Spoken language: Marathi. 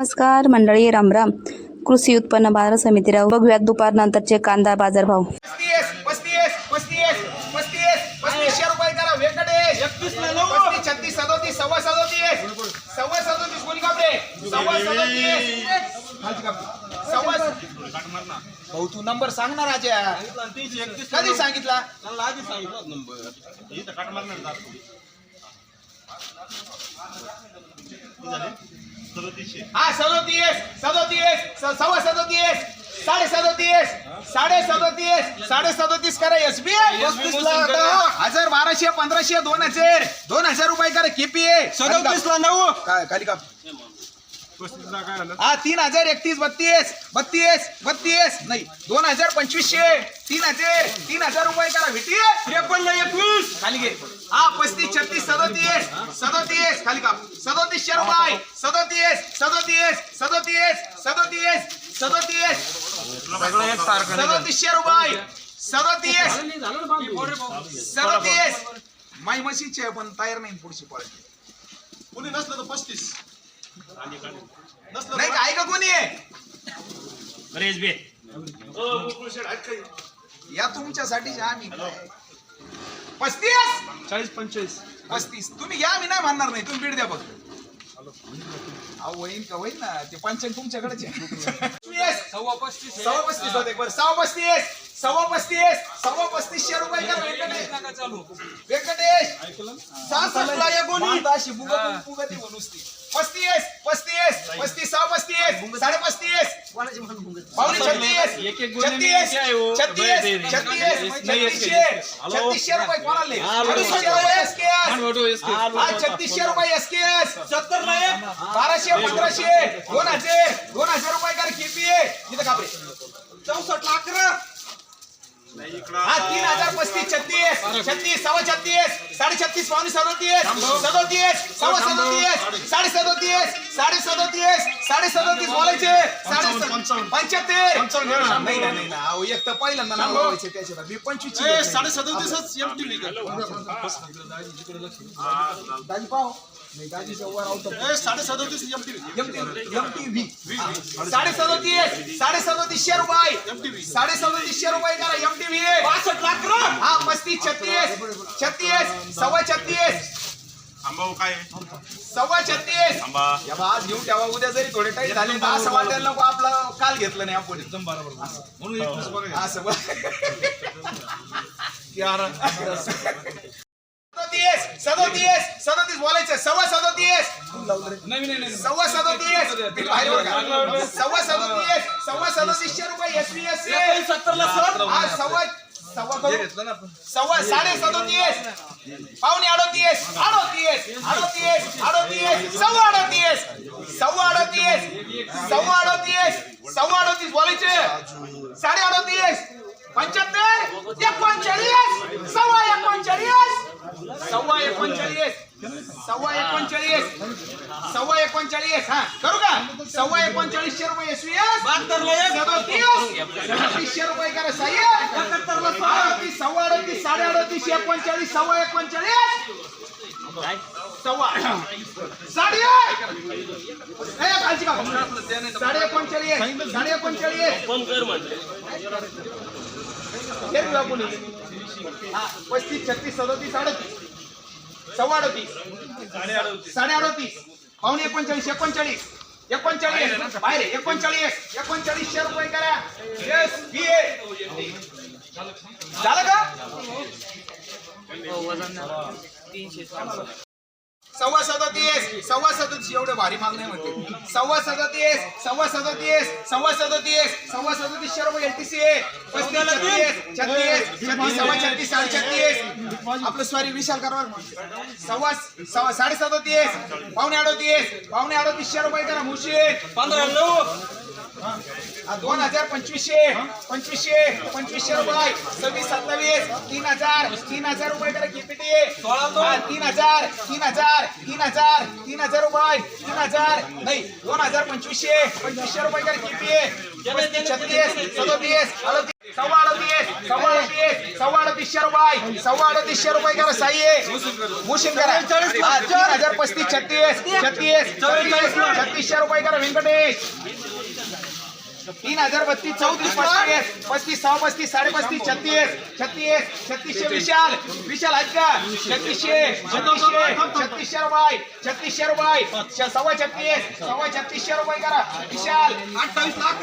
नमस्कार मंडळी रामराम कृषी उत्पन्न बाजार समितीला बघूयात दुपारनंतरचे कांदा कापडी. सव्वा भाऊ तू नंबर सांग ना राजा. कधी सांगितला? हा सदोतीस सदोतीस सव्वा सदोतीस साडे सदोतीस साडे सदोतीस साडे सदोतीस करा एसबी हजार बाराशे पंधराशे दोन हजार दोन हजार रुपये करा केपी सदोतीस ला नऊ. काय खाली का हा तीन हजार एकतीस बत्तीस बत्तीस बत्तीस. नाही दोन हजार पंचवीसशे. तीन हजार तीन हजार रुपये करा भेटी? त्रेपन्न एकवीस. खाली घे. हा पस्तीस छत्तीस सदोतीस सदोतीस. खाली का सदोतीसशे रुपये. सदोतीस सदोतीस सदोतीस सदोतीस सदोतीस. सदोतीसशे रुपये. सदोतीस. सदोतीस. माई म्हशीचे आहे, पण तयार नाही पुढची पळायची कोणी नसलं तर पस्तीस. नाही का आहे? का कोणी या तुमच्यासाठी आम्ही? पस्तीस? चाळीस पंचेचाळीस. पस्तीस. तुम्ही या मी नाही म्हणणार नाही. तुम्ही बीड द्या बघ अहो होईन का होईन ना? ते पंचन तुमच्याकडेच आहे. सव्वा पस्तीस सव्वा पस्तीस होते. बरं सव्वा पस्तीस. सव्वा पस्तीस. सव्वा पस्तीसशे रुपये का व्यंकटेश चालू. व्यंकटेश गोणी. पस्तीस पस्तीस पस्तीस सहा पस्तीस साडे पस्तीस पावणे छत्तीस एक एक गोणी छत्तीस किती आहे हो? छत्तीस छत्तीसशे रुपये कोणाले. छत्तीसशे रुपये. हा छत्तीसशे रुपये एसकेएस सत्तर ला एक बाराशे पंधराशे दोन हजार दोन हजार रुपये कर केपी इथं कापरे चौसष्ट ला अकरा हा तीन हजार पस्तीस छत्तीस छत्तीस सव्वा छत्तीस साडे छत्तीस पावणे सदोतीस सदोतीस सव्वा सदोतीस साडे सदोतीस साडे सदोतीस साडे सदोतीस बोलायचे साडे पंच्याहत्तर. नाही ना. नाही ना अहो, एक तर पहिल्यांदा नाव बोलायचे त्याच्यात मी पंचवीस साडे सदोतीसच एम टी दाजी पाव साडे सदोतीस साडे सदोतीस साडे सदोतीसशे रुपये साडे सदोतीसशे रुपये करा एमटीव्ही पासष्ट ला अकरा हा पस्तीस छत्तीस. छत्तीस सव्वा छत्तीस. आंबा काय? सव्वा छत्तीस. आंबा या बा आज घेऊन ठेवा उद्या जरी थोडे टाईट झाले तर असं वाटायला नको आपलं काल घेतलं नाही आपण. एकदम बरोबर म्हणून असं बघ. सदोतीस सदोतीस सदोतीस बोलायचं. सव्वा सदोतीस. सव्वा सदोतीस. बिल बाहेर बघा. सव्वा सदोतीस. सव्वा सदोतीसशे रुपये एस पी एस सत्तरला सव्वा साडे सदोतीस. पावणे अडोतीस अडोतीस अडोतीस अडोतीस सव्वा अडोतीस. सव्वा अडोतीस सव्वा अडोतीस सव्वा अडोतीस बोलायचे. साडे अडोतीस पंच्याहत्तर एकोणचाळीस सव्वा एकोणचाळीस. सव्वा एकोणचाळीस. सव्वा एकोणचाळीस. सव्वा एकोणचाळीस हा. करू का? सव्वा एकोणचाळीसशे रुपये एस बहात्तरला एक. सदोतीस. सदोतीसशे रुपये करा साहेब अडतीस सव्वा अडतीस साडे अडतीस एकोणचाळीस सव्वा एकोणचाळीस. सव्वा. साडे ए, खालची साडे एकोणचाळीस. साडे एकोणचाळीस. हे पस्तीस छत्तीस सदोतीस अडतीस. सव्वा अडतीस. साडे अडतीस. पावणे एकोणचाळीस एकोणचाळीस. एकोणचाळीस. बाहेर आहे, एकोणचाळीस. एकोणचाळीसशे रुपये करा. Yes B A. झालं का? सव्वा सदतीस सव्वा सदतीस एवढे भारी माल नाही म्हणते. सव्वा सदतीस सव्वा सदतीस सव्वा सदतीस सव्वा सदतीसशे रुपये एलटीसी पस्तीस छत्तीस छत्तीस छत्तीस सव्वा छत्तीस साडे छत्तीस आपलं सॉरी विशाल करवा सव्वा सव्वा साडे सदतीस पावणे अडोतीस पावणे अडोतीसशे रुपये करा मुशी. पंधरा नऊ. दोन हजार पंचवीसशे पंचवीसशे पंचवीसशे रुपये सव्वीस सत्तावीस तीन हजार तीन हजार रुपये करा केपीटी हा, तीन हजार तीन हजार तीन हजार तीन हजार रुपये तीन हजार नाही दोन हजार पंचवीसशे पंचवीसशे रुपये करा केपी छत्तीस सदोतीस अडतीस सव्वा अडतीस सव्वा अडतीस सव्वा अडतीसशे रुपये सव्वा अडतीसशे रुपये करा साई मुशिन करा हा, तीन हजार पस्तीस छत्तीस छत्तीस छत्तीस छत्तीसशे रुपये करा व्यंकटेश तीन हजार बत्तीस चौतीस पस्तीस पस्तीस सहा पस्तीस साडे पस्तीस छत्तीस छत्तीस छत्तीसशे विशाल विशाल आहेत का छत्तीसशे छत्तीसशे छत्तीसशे रुपये छत्तीसशे रुपये सव्वा छत्तीस सव्वा छत्तीसशे रुपये करा. विशाल अठ्ठावीस लाख